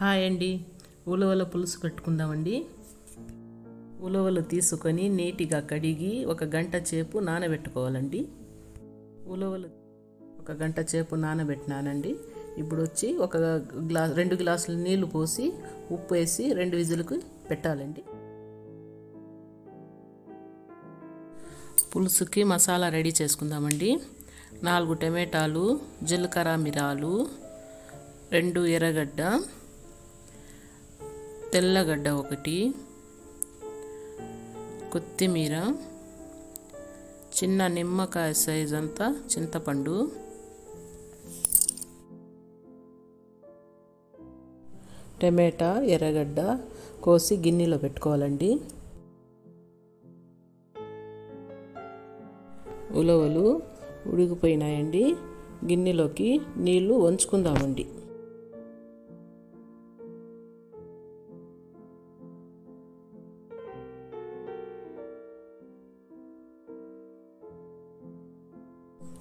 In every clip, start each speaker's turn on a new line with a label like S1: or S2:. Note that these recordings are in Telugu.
S1: హాయ్ అండి. ఉలవల పులుసు పెట్టుకుందామండి. ఉలవలు తీసుకొని నీటిగా కడిగి ఒక గంట చేపు నానబెట్టుకోవాలండి. ఉలవలు ఒక గంట చేపు నానబెట్టినానండి. ఇప్పుడు వచ్చి ఒక గ్లా రెండు గ్లాసులు నీళ్ళు పోసి ఉప్పు వేసి రెండు విజులకు పెట్టాలండి. పులుసుకి మసాలా రెడీ చేసుకుందామండి. నాలుగు టమాటాలు జీలకర్ర మిరాలు రెండు ఎర్రగడ్డ తెల్లగడ్డ ఒకటి కొత్తిమీర చిన్న నిమ్మకాయ సైజ్ అంతా చింతపండు. టమాటా ఎర్రగడ్డ కోసి గిన్నెలో పెట్టుకోవాలండి. ఉలవలు ఉడికిపోయినాయండి. గిన్నెలోకి నీళ్ళు వంచుకుందామండి.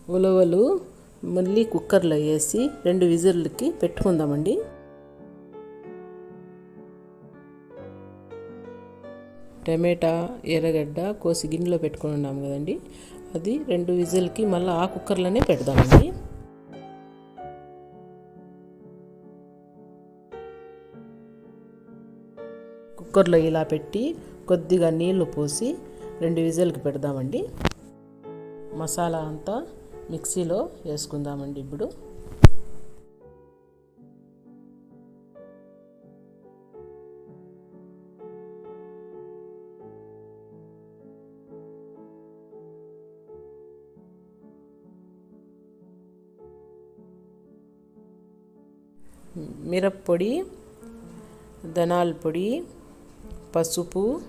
S1: ఉలవలు మళ్ళీ కుక్కర్లో వేసి రెండు విజిల్కి పెట్టుకుందామండి. టమాటా ఎర్రగడ్డ కోసి గిన్నెలో పెట్టుకొని ఉన్నాము కదండి. అది రెండు విజిల్కి మళ్ళీ ఆ కుక్కర్లోనే పెడదామండి. కుక్కర్లో ఇలా పెట్టి కొద్దిగా నీళ్ళు పోసి రెండు విజిల్కి పెడదామండి. మసాలా అంతా మిక్సీలో వేసుకుందామండి ఇప్పుడు. మిరప్పొడి ధనాల పొడి పసుపు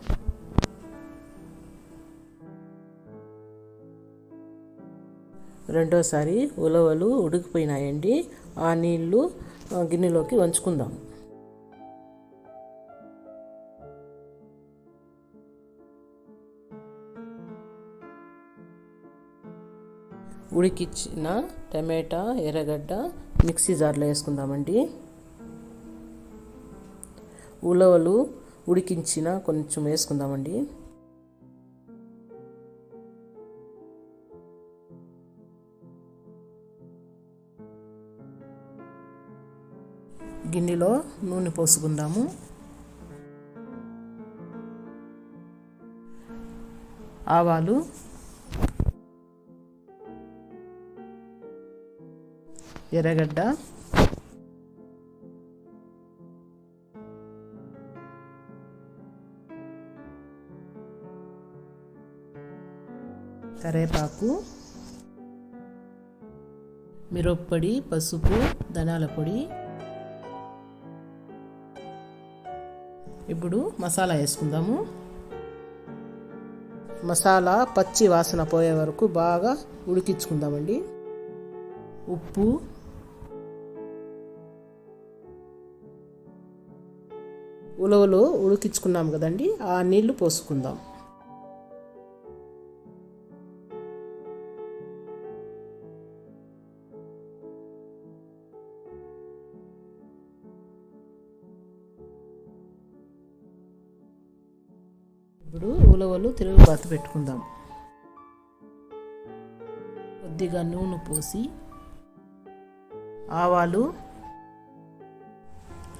S1: రెండోసారి ఉలవలు ఉడికిపోయినాయండి. ఆ నీళ్ళు గిన్నెలోకి వంచుకుందాం. ఉడికిచ్చిన టమాటా ఎర్రగడ్డ మిక్సీ జార్లో వేసుకుందామండి. ఉలవలు ఉడికించిన కొంచెం వేసుకుందామండి. గిన్నెలో నూనె పోసుకుందాము. ఆవాలు. ఎర్రగడ్డ. కరేపాకు. మిరప్పొడి పసుపు ధనాల పొడి. ఇప్పుడు మసాలా వేసుకుందాము. మసాలా పచ్చి వాసన పోయే వరకు బాగా ఉడికించుకుందామండి. ఉప్పు. ఉలవలు ఉడికించుకున్నాం కదండి ఆ నీళ్ళు పోసుకుందాం. ఇప్పుడు ఉలవలు తిరుగుబాటు పెట్టుకుందాం. కొద్దిగా నూనె పోసి ఆవాలు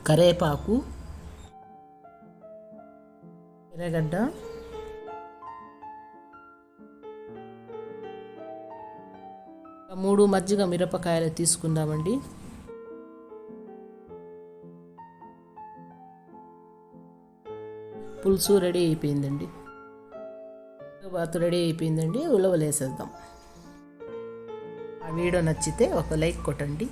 S1: కరేపాకు ఎర్రగడ్డ మూడు మజ్జిగ మిరపకాయలు తీసుకుందామండి. పులుసు రెడీ అయిపోయిందండి. బాత్ రెడీ అయిపోయిందండి. ఉలవలేసేద్దాం. ఆ వీడియో నచ్చితే ఒక లైక్ కొట్టండి.